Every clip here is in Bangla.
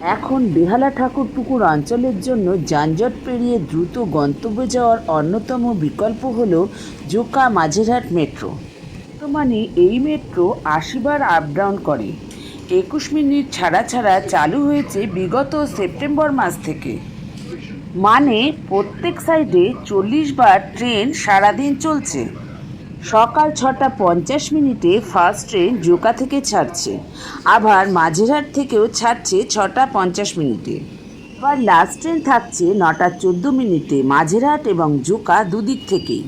এখন বেহালা ঠাকুরপুকুর অঞ্চলের জন্য যানজট পেরিয়ে দ্রুত গন্তব্যে যাওয়ার অন্যতম বিকল্প হল জোকা মাঝেরহাট মেট্রো। বর্তমানে এই মেট্রো আশিবার আপ ডাউন করে। একুশ মিনিট ছাড়া ছাড়া চালু হয়েছে বিগত সেপ্টেম্বর মাস থেকে। মানে প্রত্যেক সাইডে চল্লিশ বার ট্রেন সারাদিন চলছে। সকাল ছটা পঞ্চাশ মিনিটে ফার্স্ট ট্রেন জোকা থেকে ছাড়ছে। আবার মাঝেরহাট থেকেও ছাড়ছে ছটা পঞ্চাশ মিনিটে। আবার লাস্ট ট্রেন থাকছে নটা চোদ্দ মিনিটে মাঝেরহাট এবং জোকা দুদিক থেকেই।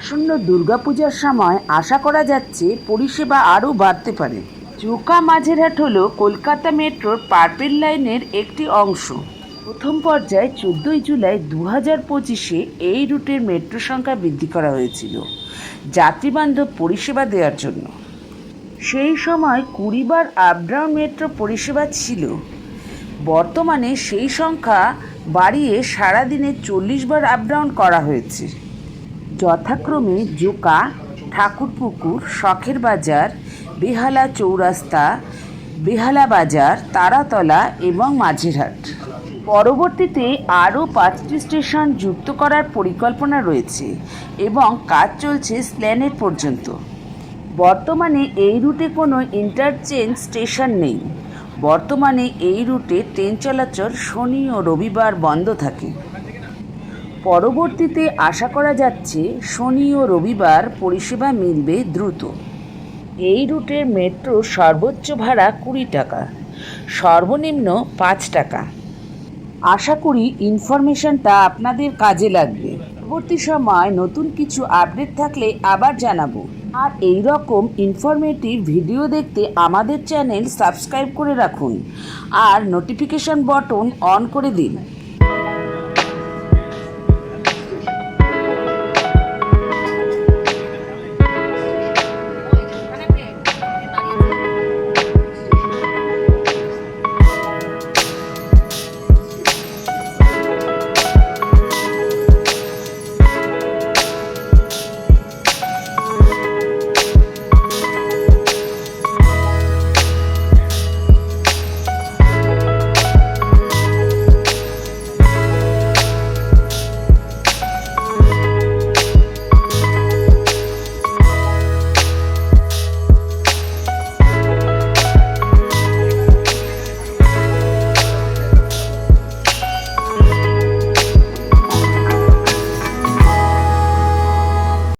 শূন্য দুর্গাপূজার সময় আশা করা যাচ্ছে পরিষেবা আরও বাড়তে পারে। জোকা মাঝেরহাট হলো কলকাতা মেট্রোর পার্পেল লাইনের একটি অংশ। প্রথম পর্যায়ে চোদ্দোই জুলাই দু হাজার পঁচিশে এই রুটের মেট্রো সংখ্যা বৃদ্ধি করা হয়েছিল, যাত্রীবান্ধব পরিষেবা দেওয়ার জন্য। সেই সময় কুড়িবার আপডাউন মেট্রো পরিষেবা ছিল। বর্তমানে সেই সংখ্যা বাড়িয়ে সারাদিনে চল্লিশ বার আপডাউন করা হয়েছে। যথাক্রমে জোকা, ঠাকুরপুকুর, শখের বাজার, বেহালা চৌরাস্তা, বেহালা বাজার, তারাতলা এবং মাঝেরহাট। পরবর্তীতে আরও পাঁচটি স্টেশন যুক্ত করার পরিকল্পনা রয়েছে এবং কাজ চলছে স্ল্যানেট পর্যন্ত। বর্তমানে এই রুটে কোনো ইন্টারচেঞ্জ স্টেশন নেই। বর্তমানে এই রুটে ট্রেন চলাচল শনি ও রবিবার বন্ধ থাকে। পরবর্তীতে আশা করা যাচ্ছে শনি ও রবিবার পরিষেবা মিলবে দ্রুত। এই রুটের মেট্রো সর্বোচ্চ ভাড়া কুড়ি টাকা, সর্বনিম্ন পাঁচ টাকা। আশা করি ইনফরমেশনটা আপনাদের কাজে লাগবে। পরবর্তী সময় নতুন কিছু আপডেট থাকলে আবার জানাব। আর এই রকম ইনফরমেটিভ ভিডিও দেখতে আমাদের চ্যানেল সাবস্ক্রাইব করে রাখুন। আর নোটিফিকেশন বটন অন করে দিন।